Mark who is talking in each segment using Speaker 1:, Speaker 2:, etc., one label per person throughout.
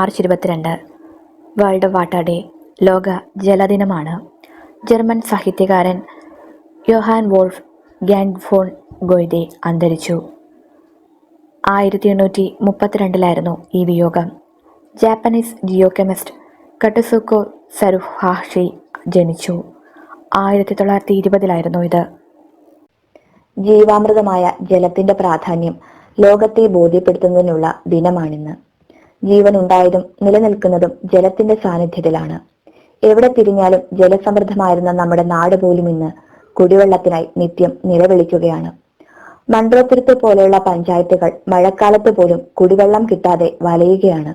Speaker 1: March ഇരുപത്തിരണ്ട്. World water day ലോക ജലദിനമാണ്. ജർമ്മൻ സാഹിത്യകാരൻ യോഹാൻ വോൾഫ് ഗാൻഫോൺ ഗൊയ്തെ അന്തരിച്ചു. ആയിരത്തി എണ്ണൂറ്റി മുപ്പത്തിരണ്ടിലായിരുന്നു ഈ വിയോഗം. ജാപ്പനീസ് ജിയോകെമിസ്റ്റ് കട്ടസുക്കോ സരുഹാഷി ജനിച്ചു. ആയിരത്തി തൊള്ളായിരത്തി ഇരുപതിലായിരുന്നു ഇത്.
Speaker 2: ജീവാമൃതമായ ജലത്തിന്റെ പ്രാധാന്യം ലോകത്തെ ബോധ്യപ്പെടുത്തുന്നതിനുള്ള ദിനമാണിന്ന്. ജീവൻ ഉണ്ടായതും നിലനിൽക്കുന്നതും ജലത്തിന്റെ സാന്നിധ്യത്തിലാണ്. എവിടെ തിരിഞ്ഞാലും ജലസമൃദ്ധമായിരുന്ന നമ്മുടെ നാട് പോലും ഇന്ന് കുടിവെള്ളത്തിനായി നിത്യം നിലവിളിക്കുകയാണ്. മണ്ഡലത്തിരുത്ത് പോലെയുള്ള പഞ്ചായത്തുകൾ മഴക്കാലത്ത് പോലും കുടിവെള്ളം കിട്ടാതെ വലയുകയാണ്.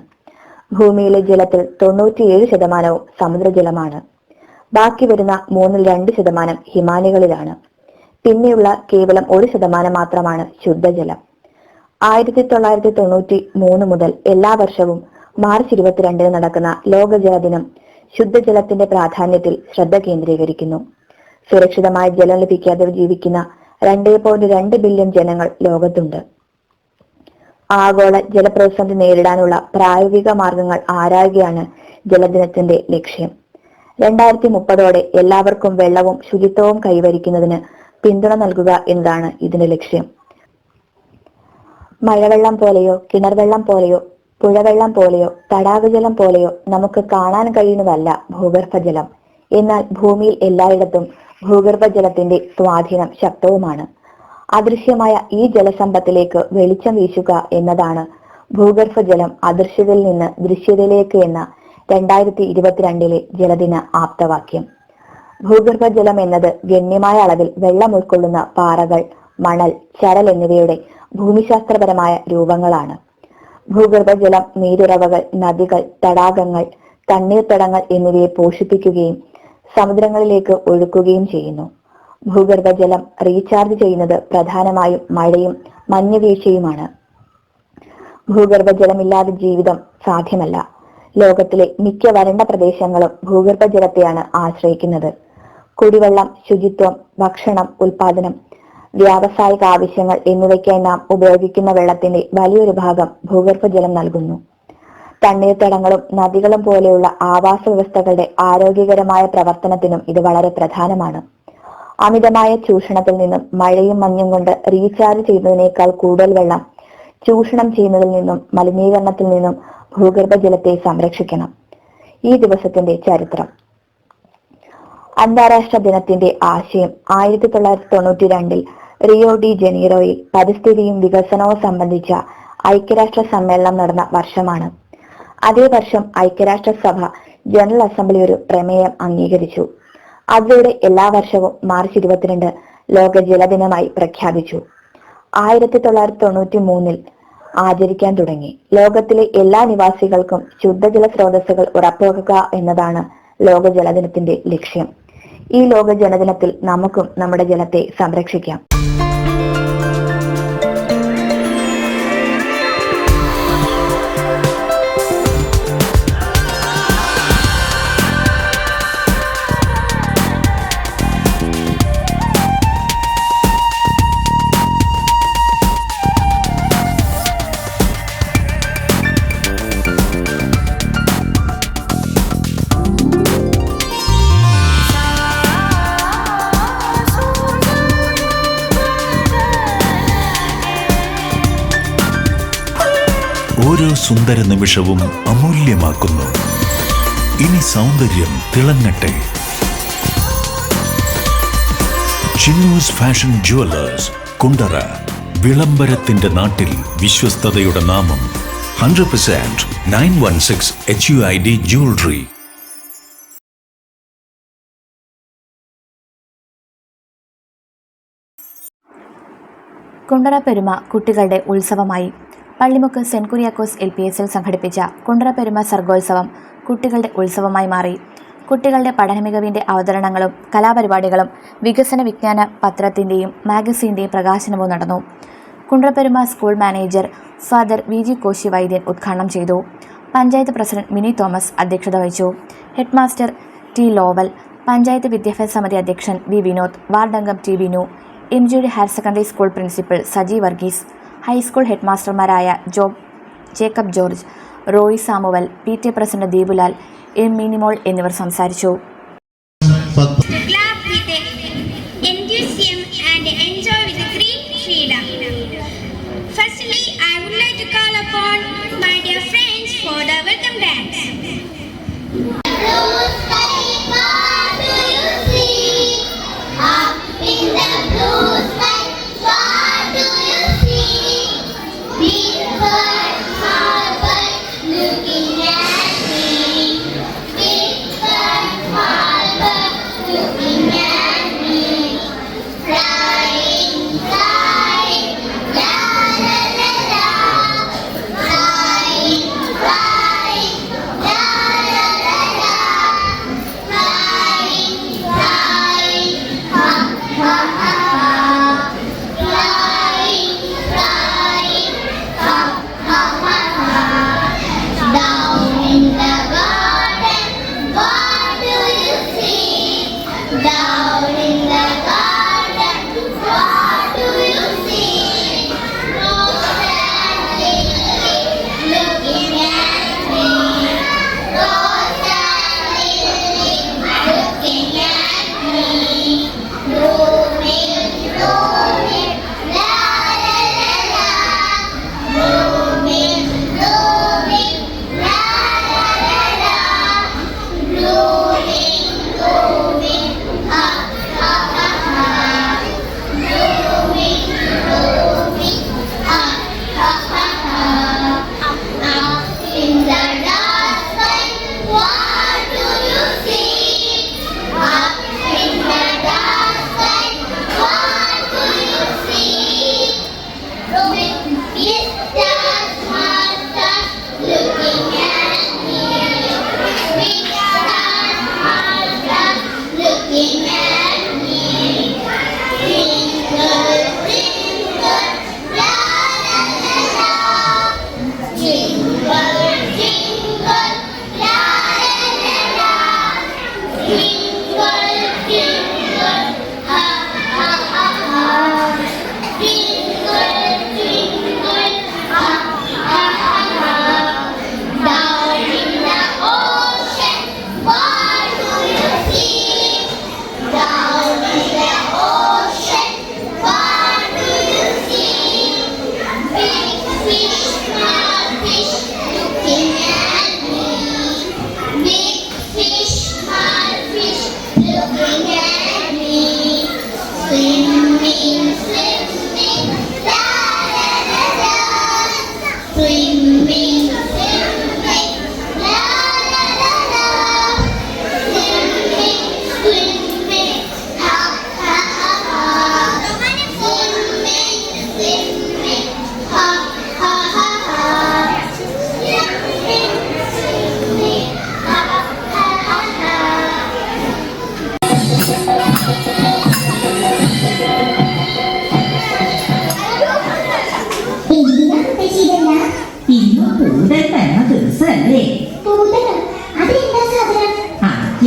Speaker 2: ഭൂമിയിലെ ജലത്തിൽ തൊണ്ണൂറ്റിയേഴ് ശതമാനവും സമുദ്രജലമാണ്. ബാക്കി വരുന്ന മൂന്നിൽ രണ്ട് ശതമാനം ഹിമാനികളിലാണ്. പിന്നെയുള്ള കേവലം ഒരു ശതമാനം മാത്രമാണ് ശുദ്ധജലം. ആയിരത്തി തൊള്ളായിരത്തി തൊണ്ണൂറ്റി മൂന്ന് മുതൽ എല്ലാ വർഷവും മാർച്ച് ഇരുപത്തിരണ്ടിന് നടക്കുന്ന ലോക ജലദിനം ശുദ്ധജലത്തിന്റെ പ്രാധാന്യത്തിൽ ശ്രദ്ധ കേന്ദ്രീകരിക്കുന്നു. സുരക്ഷിതമായ ജലം ലഭിക്കാതെ ജീവിക്കുന്ന രണ്ടേ പോയിന്റ് രണ്ട് ബില്യൺ ജനങ്ങൾ ലോകത്തുണ്ട്. ആഗോള ജലപ്രതിസന്ധി നേരിടാനുള്ള പ്രായോഗിക മാർഗങ്ങൾ ആരായുകയാണ് ജലദിനത്തിന്റെ ലക്ഷ്യം? രണ്ടായിരത്തി മുപ്പതോടെ എല്ലാവർക്കും വെള്ളവും ശുചിത്വവും കൈവരിക്കുന്നതിന് പിന്തുണ നൽകുക എന്നതാണ് ഇതിന്റെ ലക്ഷ്യം. മഴവെള്ളം പോലെയോ കിണർവെള്ളം പോലെയോ പുഴവെള്ളം പോലെയോ തടാകജലം പോലെയോ നമുക്ക് കാണാൻ കഴിയുന്നതല്ല ഭൂഗർഭജലം. എന്നാൽ ഭൂമിയിൽ എല്ലായിടത്തും ഭൂഗർഭജലത്തിന്റെ സ്വാധീനം ശക്തവുമാണ്. അദൃശ്യമായ ഈ ജലസമ്പത്തിലേക്ക് വെളിച്ചം വീശുക എന്നതാണ് ഭൂഗർഭജലം അദൃശ്യതയിൽ നിന്ന് ദൃശ്യതയിലേക്ക് എന്ന രണ്ടായിരത്തി ഇരുപത്തിരണ്ടിലെ ജലദിന ആപ്തവാക്യം. ഭൂഗർഭജലം എന്നത് ഗണ്യമായ അളവിൽ വെള്ളം ഉൾക്കൊള്ളുന്ന പാറകൾ മണൽ ചരൽ എന്നിവയുടെ ഭൂമിശാസ്ത്രപരമായ രൂപങ്ങളാണ്. ഭൂഗർഭജലം നീരുറവകൾ നദികൾ തടാകങ്ങൾ തണ്ണീർത്തടങ്ങൾ എന്നിവയെ പോഷിപ്പിക്കുകയും സമുദ്രങ്ങളിലേക്ക് ഒഴുക്കുകയും ചെയ്യുന്നു. ഭൂഗർഭജലം റീചാർജ് ചെയ്യുന്നത് പ്രധാനമായും മഴയും മഞ്ഞുവീഴ്ചയുമാണ്. ഭൂഗർഭജലമില്ലാതെ ജീവിതം സാധ്യമല്ല. ലോകത്തിലെ മിക്ക വരണ്ട പ്രദേശങ്ങളും ഭൂഗർഭജലത്തെയാണ് ആശ്രയിക്കുന്നത്. കുടിവെള്ളം ശുചിത്വം ഭക്ഷണം ഉൽപാദനം വ്യാവസായിക ആവശ്യങ്ങൾ എന്നിവയ്ക്കായി നാം ഉപയോഗിക്കുന്ന വെള്ളത്തിന്റെ വലിയൊരു ഭാഗം ഭൂഗർഭജലം നൽകുന്നു. തണ്ണീർത്തടങ്ങളും നദികളും പോലെയുള്ള ആവാസ വ്യവസ്ഥകളുടെ ആരോഗ്യകരമായ പ്രവർത്തനത്തിനും ഇത് വളരെ പ്രധാനമാണ്. അമിതമായ ചൂഷണത്തിൽ നിന്നും മഴയും മഞ്ഞും കൊണ്ട് റീചാർജ് ചെയ്യുന്നതിനേക്കാൾ കൂടുതൽ വെള്ളം ചൂഷണം ചെയ്യുന്നതിൽ നിന്നും മലിനീകരണത്തിൽ നിന്നും ഭൂഗർഭജലത്തെ സംരക്ഷിക്കണം. ഈ ദിവസത്തിന്റെ ചരിത്രം. അന്താരാഷ്ട്ര ദിനത്തിന്റെ ആശയം ആയിരത്തി തൊള്ളായിരത്തി തൊണ്ണൂറ്റി രണ്ടിൽ റിയോ ഡി ജനീറോയിൽ പരിസ്ഥിതിയും വികസനവും സംബന്ധിച്ച ഐക്യരാഷ്ട്ര സമ്മേളനം നടന്ന വർഷമാണ്. അതേ വർഷം ഐക്യരാഷ്ട്രസഭ ജനറൽ അസംബ്ലി ഒരു പ്രമേയം അംഗീകരിച്ചു. അതിലൂടെ എല്ലാ വർഷവും മാർച്ച് ഇരുപത്തിരണ്ട് ലോക ജലദിനമായി പ്രഖ്യാപിച്ചു. ആയിരത്തി തൊള്ളായിരത്തി തൊണ്ണൂറ്റി മൂന്നിൽ ആചരിക്കാൻ തുടങ്ങി. ലോകത്തിലെ എല്ലാ നിവാസികൾക്കും ശുദ്ധജല സ്രോതസ്സുകൾ ഉറപ്പാക്കുക എന്നതാണ് ലോക ജലദിനത്തിന്റെ ലക്ഷ്യം. ഈ ലോക ജനദിനത്തിൽ നമുക്കും നമ്മുടെ ജനത്തെ സംരക്ഷിക്കാം.
Speaker 3: ഓരോ സുന്ദര നിമിഷവും അമൂല്യമാക്കുന്നു. ഇനി സൗന്ദര്യം തിളങ്ങട്ടെ. ചിന്നൂസ് ഫാഷൻ ജുവലേഴ്സ് കുണ്ടറ വിളംബരത്തിന്റെ നാട്ടിൽ വിശ്വസ്തതയുടെ നാമം hundred percent nine one six H U I D jewellery.
Speaker 1: Kundara പെരുമ കുട്ടികളുടെ ഉത്സവമായി Pallimukku Saint Kuriakose L P എസിൽ സംഘടിപ്പിച്ച കുണ്ടറപ്പെരുമ സർഗോത്സവം കുട്ടികളുടെ ഉത്സവമായി മാറി. കുട്ടികളുടെ പഠനമികവിന്റെ അവതരണങ്ങളും കലാപരിപാടികളും വികസന വിജ്ഞാന പത്രത്തിന്റെയും മാഗസീന്റെയും പ്രകാശനവും നടന്നു. Kundaraperuma school manager Father V G Koshy Vaidyan ഉദ്ഘാടനം ചെയ്തു. പഞ്ചായത്ത് പ്രസിഡന്റ് മിനി തോമസ് അധ്യക്ഷത വഹിച്ചു. ഹെഡ്മാസ്റ്റർ ടി ലോവൽ പഞ്ചായത്ത് വിദ്യാഭ്യാസ സമിതി അധ്യക്ഷൻ വി വിനോദ് വാർഡംഗം ടി വിനു എം ജിയുടെ higher secondary school principal Saji Varghese high school head മാസ്റ്റർമാരായ Job Jacob George
Speaker 4: Roy Samuel P T president Deepulal M Minimol എന്നിവർ സംസാരിച്ചു.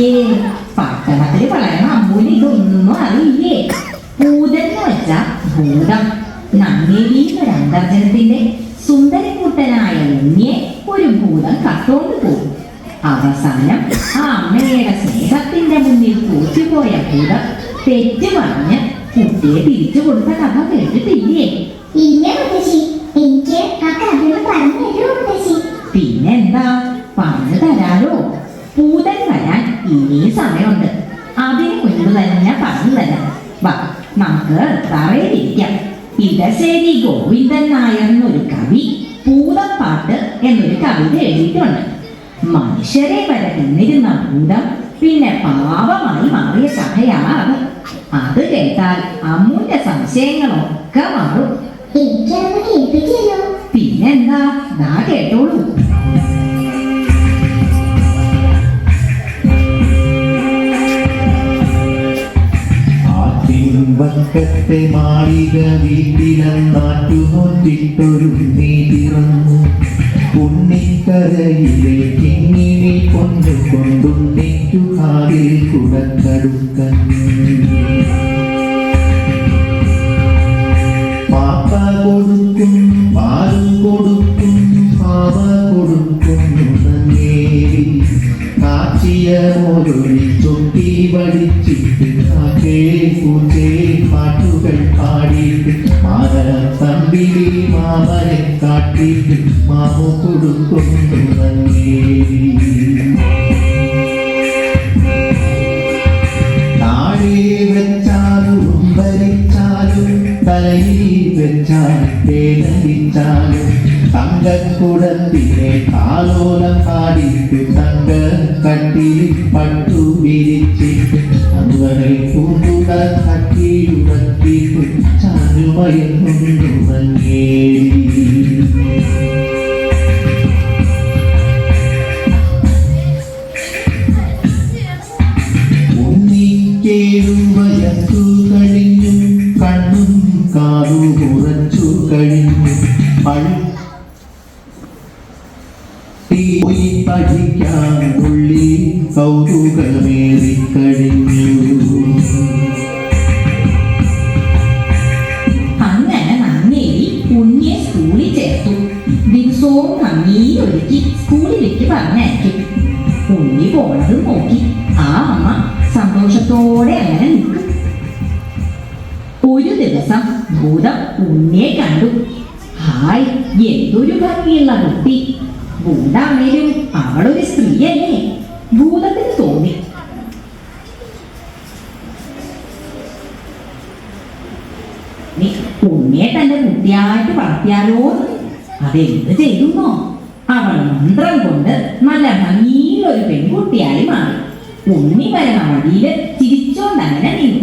Speaker 5: അയ്യേ പട്ടണത്തിൽ പറയണ അമ്മൂന് ഇതൊന്നും അറിയില്ലേ? ഭൂതെന്ന് വെച്ച ഭൂതം. നന്ദേവിന്ന് ഒരു സുന്ദരക്കൂട്ടനായ ഉണ്ണിയെ ഒരു ഭൂതം കത്തോണ്ട് പോകും. അവസാനം ആ അമ്മയുടെ സ്നേഹത്തിന്റെ മുന്നിൽ തോറ്റുപോയ ഭൂതം തെറ്റ് പറഞ്ഞ് കുട്ടിയെ തിരിച്ചു കൊടുത്ത കഥ കേട്ടിട്ടില്ലേ? പിന്നെന്താ? പറഞ്ഞു തരാലോ. പൂതൻ വരാൻ ഇനിയും സമയമുണ്ട്. അതിന് മുൻപ് തന്നെ പറഞ്ഞു തരാം. വാ നമുക്ക് തറയിലിരിക്കാം. ഇടശ്ശേരി ഗോവിന്ദൻ നായർ എന്നൊരു കവി ഭൂതപ്പാട്ട് എന്നൊരു കവിത എഴുതിയിട്ടുണ്ട്. മനുഷ്യരെ വരെ നിന്നിരുന്ന ഭൂതം പിന്നെ പാപമായി മാറിയ സഭയാണ് അത് കേട്ടാൽ അമ്മുന്റെ സംശയങ്ങളൊക്കെ മാറും. പിന്നെന്താ? ദാ കേട്ടോളൂ.
Speaker 6: പക്കത്തെ മാളിക വീട്ടിലെന്നാറ്റുനോറ്റിട്ടൊരു നീ പിറന്നു. ഉണ്ണിക്കരയിലെ കിങ്ങിനെ കൊണ്ടു കൊണ്ടുണ്ണിക്കു കാതിൽ കുടത്തടുക്കുന്നു தலையில் பெற்றான் தேடித்தான் தங்க குடத்திலே காலோலம் பாடிட்டு தங்க கட்டில் பட்டு விரிச்சிட்டு அவரை பூண்டுட
Speaker 5: கட்டியுடத்தி சாருமயம் கொண்டு வந்தேன். ചേർത്തു ദിവസവും നന്നീ ഒരുക്കി സ്കൂളിലേക്ക് പറഞ്ഞയക്കും ഉണ്ണി പോണത് നോക്കി ആ അമ്മ സന്തോഷത്തോടെ അങ്ങനെ നിൽക്കും. ഒരു ദിവസം ഭൂതം ഉണ്ണിയെ കണ്ടു. ഹായ് എന്തൊരു ഭംഗിയുള്ള കുട്ടി. ഭൂതാണേലും അവളൊരു സ്ത്രീയല്ലേ. ഭൂതത്തിന് തോന്നി. ഉണ്ണിയെ തന്റെ കുട്ടിയായിട്ട് വളർത്തിയാലോ അതെന്ത് ചെയ്യുമോ അവൾ മന്ത്രം കൊണ്ട് നല്ല ഭംഗിയിലൊരു പെൺകുട്ടിയായി മാറി. ഉണ്ണി വരണ വഴിയിൽ ചിരിച്ചോണ്ടങ്ങനെ നിന്നു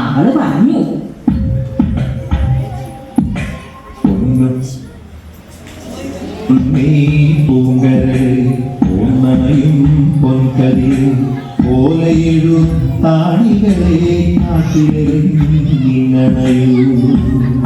Speaker 5: അവൾ പറഞ്ഞു
Speaker 6: ഒന്ന് ഉണ്ണി പൂങ്കരേ പൂർണമയും പൊൻകരിയും താണികളെ കാട്ടിലും കാട്ടിലെറിഞ്ഞണയുകിലോ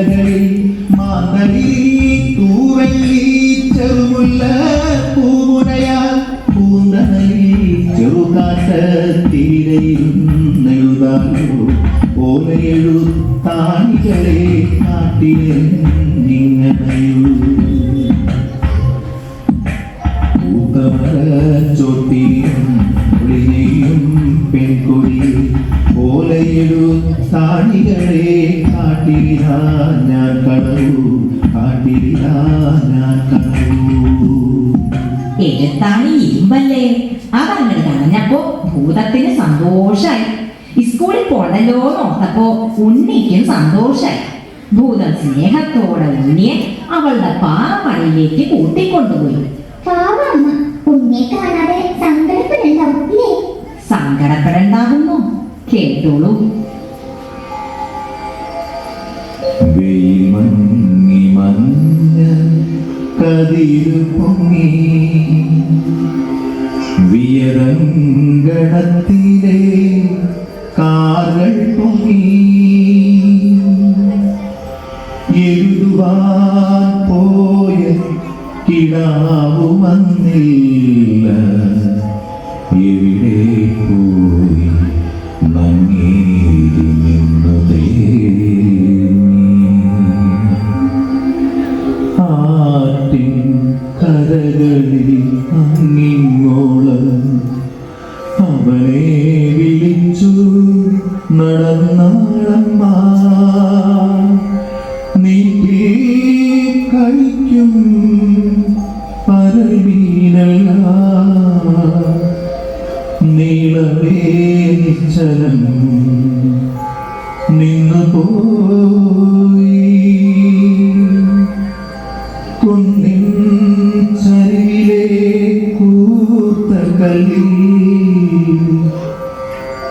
Speaker 6: കാട്ടിലെന്നിങ്ങനയൂ ചോട്ടിയും ഒളിനെയും പെൺകൊടിയും ഓലയിടു താണികളെ കാട്ടിലാ ഞാൻ കളവു കാട്ടിലാ ഞാൻ കളവു
Speaker 5: എഴുത്താണ് ഇരുമ്പല്ലേ അതങ്ങട് കളഞ്ഞപ്പോ ഭൂതത്തിന് സന്തോഷായി. സ്കൂളിൽ പോണല്ലോ നോത്തപ്പോ ഉണ്ണിക്കും സന്തോഷായി. ഭൂതം സ്നേഹത്തോടെ ഉണ്ണിയെ അവളുടെ പാറമടയിലേക്ക് കൂട്ടിക്കൊണ്ടുപോയി സങ്കടപ്പെടണ്ടാകുന്നു കേട്ടോളൂ.
Speaker 6: വെയിൽ മങ്ങി മഞ്ഞ കതിരു പൊങ്ങി വിയറങ്കണത്തിലെ Senhor.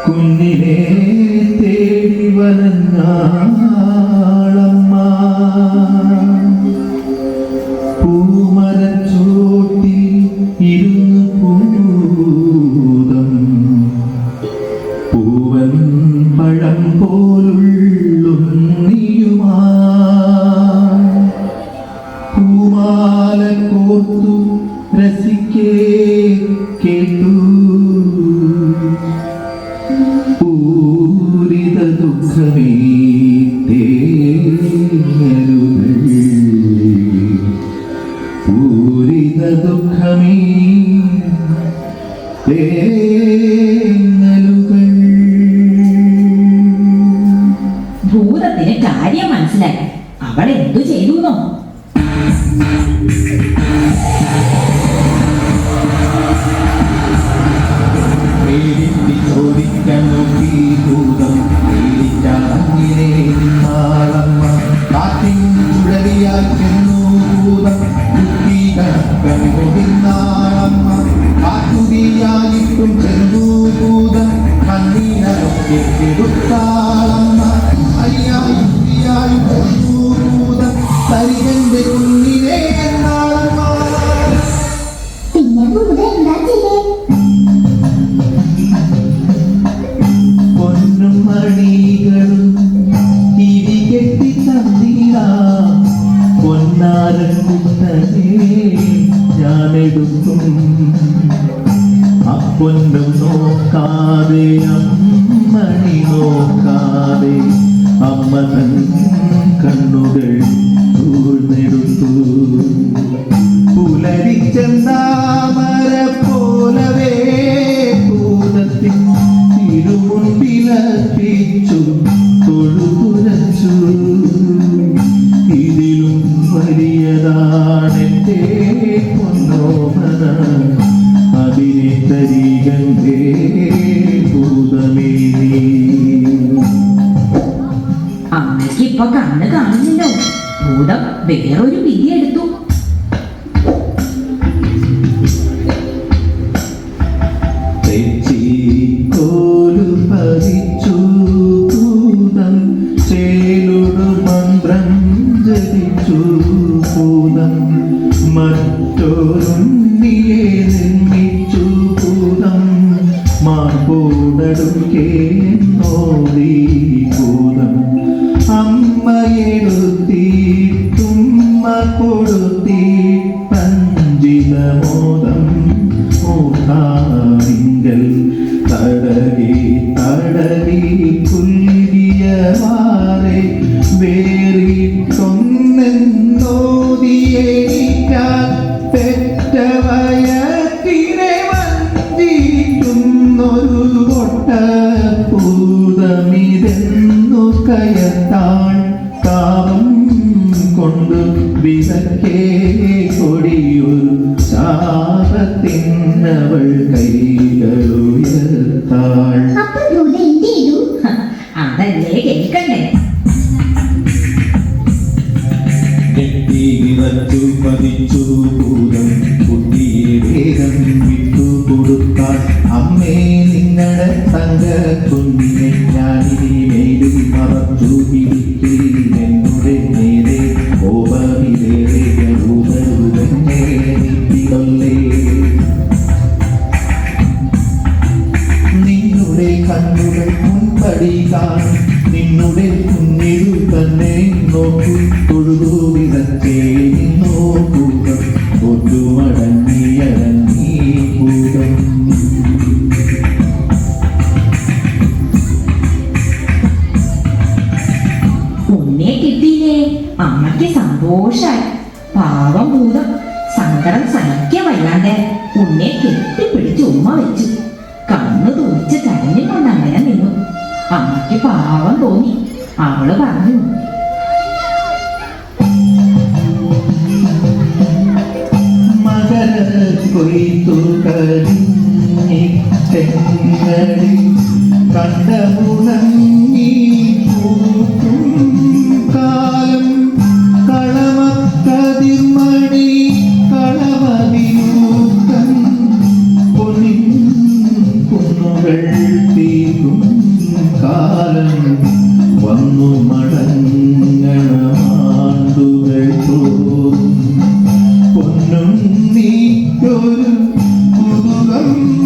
Speaker 6: കല്ലിൽ തേടി വനഞ്ഞാളമ്മ
Speaker 5: ഭൂതത്തിന് കാര്യം മനസ്സിലായി. അവൾ എന്തു ചെയ്തുന്നോ?
Speaker 6: പേരിട്ട് ചോദിക്കാൻ നോക്കി ഭൂതം സരികന്റെ കുഞ്ഞിനെ
Speaker 7: പിന്നെ ഭൂത എന്താ ചെയ്യേ
Speaker 6: പൊന്നും മണികളും തിരികെട്ടി തന്നീടാ. പൊന്നാരൻ കുത്തനെ ഞാനെടുക്കും. അപ്പൊന്നും നോക്കാതെ അമ്മണി നോക്കാതെ അമ്മ തൻ കണ്ണുകൾ ചൂഴ്ന്നെടുത്തു പുലരിച്ചെന്താമര പോലവേ
Speaker 5: ഭൂതം വേറൊരു വിധി എടുത്തു.
Speaker 6: മറ്റൊരുണ്ണിയെ നിർമ്മിച്ചു ശാപത്തിനവൾ കൈകളുയർത്താൾ
Speaker 5: ഉണ്ണിയെ കിട്ടിയില്ലേ? അമ്മയ്ക്ക് സന്തോഷായി. പാവം ഭൂതം. സങ്കടം സഹിക്കാൻ വയ്യാണ്ട് പൊന്നെ കെട്ടിപ്പിടിച്ച് ഉമ്മ വെച്ചു. കണ്ണു തുറിച്ച് കരഞ്ഞുകൊണ്ട് അങ്ങനെ നിന്നു. അമ്മയ്ക്ക് പാവം തോന്നി. അവൾ പറഞ്ഞു
Speaker 6: മകര തെങ്ങടി കണ്ടമുണങ്ങി Muslim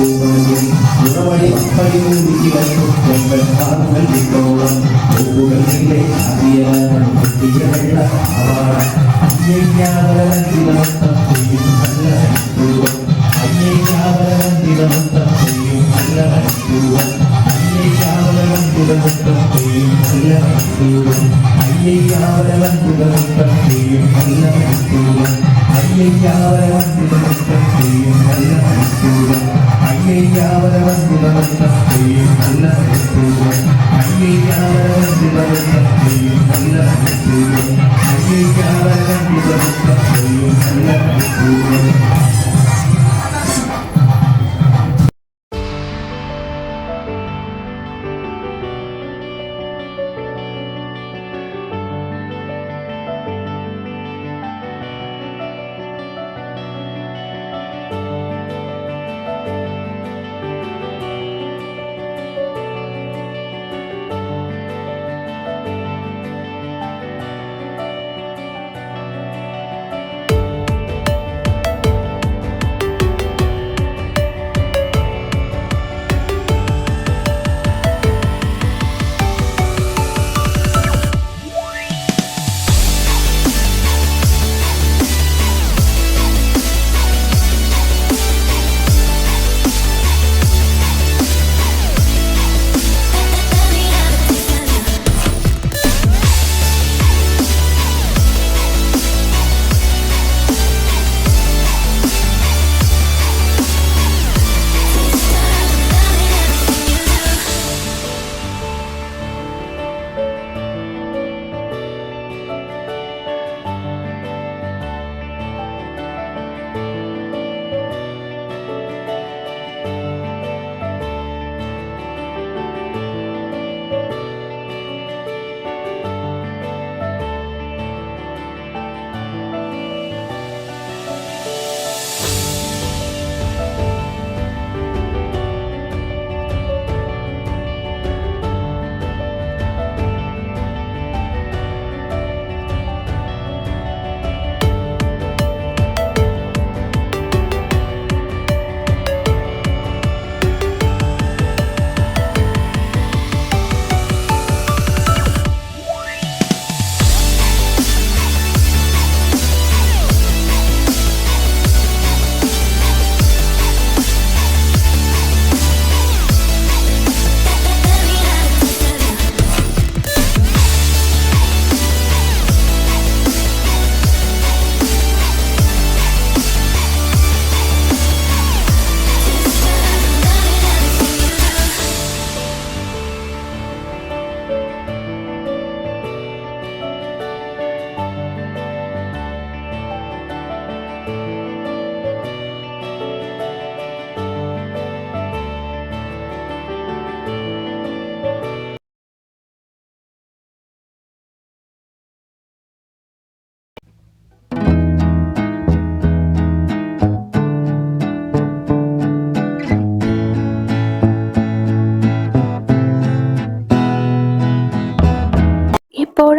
Speaker 6: ഉറവടി പടി കൂടിക്കും ഞങ്ങൾ കാറുകൾ വിട്ടോളം ഒപ്പുകളിലെ ആദ്യ കുട്ടിയ വെള്ള ആവാട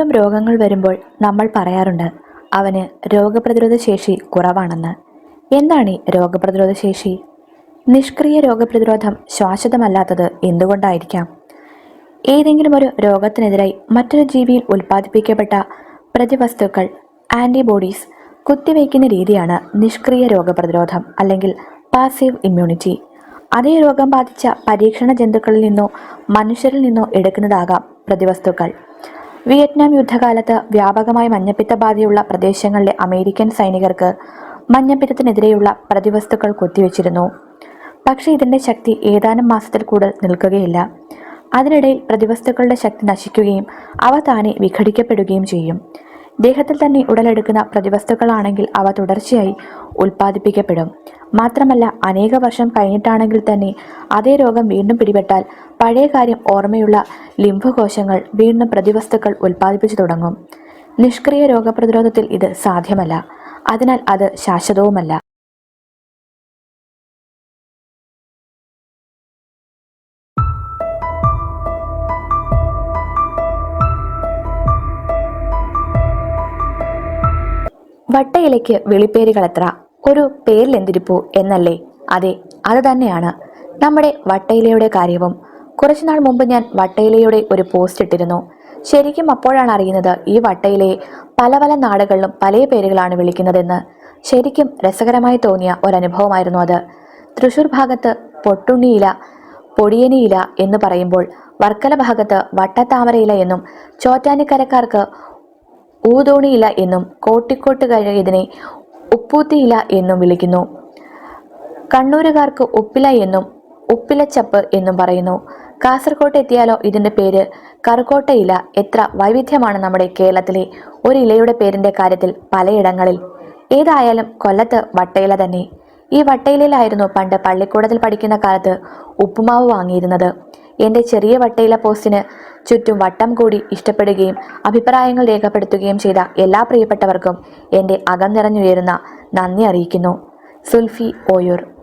Speaker 4: എപ്പോഴും രോഗങ്ങൾ വരുമ്പോൾ നമ്മൾ പറയാറുണ്ട് അവന് രോഗപ്രതിരോധ ശേഷി കുറവാണെന്ന്.
Speaker 1: എന്താണ് ഈ രോഗപ്രതിരോധ ശേഷി? നിഷ്ക്രിയ രോഗപ്രതിരോധം ശാശ്വതമല്ലാത്തത് എന്തുകൊണ്ടായിരിക്കാം? ഏതെങ്കിലും ഒരു രോഗത്തിനെതിരായി മറ്റൊരു ജീവിയിൽ ഉൽപ്പാദിപ്പിക്കപ്പെട്ട പ്രതിവസ്തുക്കൾ ആന്റിബോഡീസ് കുത്തിവയ്ക്കുന്ന രീതിയാണ് നിഷ്ക്രിയ രോഗപ്രതിരോധം അല്ലെങ്കിൽ പാസീവ് ഇമ്മ്യൂണിറ്റി. അതേ രോഗം ബാധിച്ച പരീക്ഷണ ജന്തുക്കളിൽ നിന്നോ മനുഷ്യരിൽ നിന്നോ എടുക്കുന്നതാകാം പ്രതിവസ്തുക്കൾ. വിയറ്റ്നാം യുദ്ധകാലത്ത് വ്യാപകമായി മഞ്ഞപ്പിത്ത ബാധയുള്ള പ്രദേശങ്ങളിലെ അമേരിക്കൻ സൈനികർക്ക് മഞ്ഞപ്പിത്തത്തിനെതിരെയുള്ള പ്രതിവസ്തുക്കൾ കുത്തിവെച്ചിരുന്നു. പക്ഷേ ഇതിന്റെ ശക്തി ഏതാനും മാസത്തിൽ കൂടുതൽ നിൽക്കുകയില്ല. അതിനിടയിൽ പ്രതിവസ്തുക്കളുടെ ശക്തി നശിക്കുകയും അവ താനെ വിഘടിക്കപ്പെടുകയും ചെയ്യും. ദേഹത്തിൽ തന്നെ ഉടലെടുക്കുന്ന പ്രതിവസ്തുക്കളാണെങ്കിൽ അവ തുടർച്ചയായി ഉൽപ്പാദിപ്പിക്കപ്പെടും. മാത്രമല്ല അനേക വർഷം കഴിഞ്ഞിട്ടാണെങ്കിൽ തന്നെ അതേ രോഗം വീണ്ടും പിടിപെട്ടാൽ പഴയ കാര്യം ഓർമ്മയുള്ള ലിംഫകോശങ്ങൾ വീണ്ടും പ്രതിവസ്തുക്കൾ ഉൽപ്പാദിപ്പിച്ചു തുടങ്ങും. നിഷ്ക്രിയ രോഗപ്രതിരോധത്തിൽ ഇത് സാധ്യമല്ല. അതിനാൽ അത് ശാശ്വതവുമല്ല. വട്ടയിലയ്ക്ക് വിളിപ്പേരുകൾ എത്ര? ഒരു പേരിലെന്തിരിപ്പു എന്നല്ലേ? അതെ അത് തന്നെയാണ്. നമ്മുടെ വട്ടയിലയുടെ കാര്യവും. കുറച്ചുനാൾ മുമ്പ് ഞാൻ വട്ടയിലയുടെ ഒരു പോസ്റ്റ് ഇട്ടിരുന്നു. ശരിക്കും അപ്പോഴാണ് അറിയുന്നത് ഈ വട്ടയിലയെ പല പല നാടുകളിലും പല പേരുകളാണ് വിളിക്കുന്നതെന്ന്. ശരിക്കും രസകരമായി തോന്നിയ ഒരനുഭവമായിരുന്നു അത്. തൃശൂർ ഭാഗത്ത് പൊട്ടുണ്ണിയില പൊടിയനിയില എന്ന് പറയുമ്പോൾ വർക്കല ഭാഗത്ത് വട്ടത്താമരയില എന്നും ചോറ്റാനിക്കരക്കാർക്ക് ഊതോണിയില എന്നും കോട്ടിക്കോട്ടുകാർ ഇതിനെ ഉപ്പൂത്തിയില എന്നും വിളിക്കുന്നു. കണ്ണൂരുകാർക്ക് ഉപ്പില എന്നും ഉപ്പിലച്ചപ്പ് എന്നും പറയുന്നു. കാസർകോട്ട് എത്തിയാലോ ഇതിന്റെ പേര്? കറുകോട്ട ഇല എത്ര വൈവിധ്യമാണ് നമ്മുടെ കേരളത്തിലെ ഒരു ഇലയുടെ പേരിന്റെ കാര്യത്തിൽ പലയിടങ്ങളിൽ. ഏതായാലും കൊല്ലത്ത് വട്ടയില തന്നെ. ഈ വട്ടയിലയിലായിരുന്നു പണ്ട് പള്ളിക്കൂടത്തിൽ പഠിക്കുന്ന കാലത്ത് ഉപ്പുമാവ് വാങ്ങിയിരുന്നത്. എന്റെ ചെറിയ വട്ടയില പോസ്റ്റിന് ചുറ്റും വട്ടം കൂടി ഇഷ്ടപ്പെടുകയും അഭിപ്രായങ്ങൾ രേഖപ്പെടുത്തുകയും ചെയ്ത എല്ലാ പ്രിയപ്പെട്ടവർക്കും എന്റെ അകം നിറഞ്ഞുയരുന്ന നന്ദി അറിയിക്കുന്നു. സുൽഫി ഓയൂർ.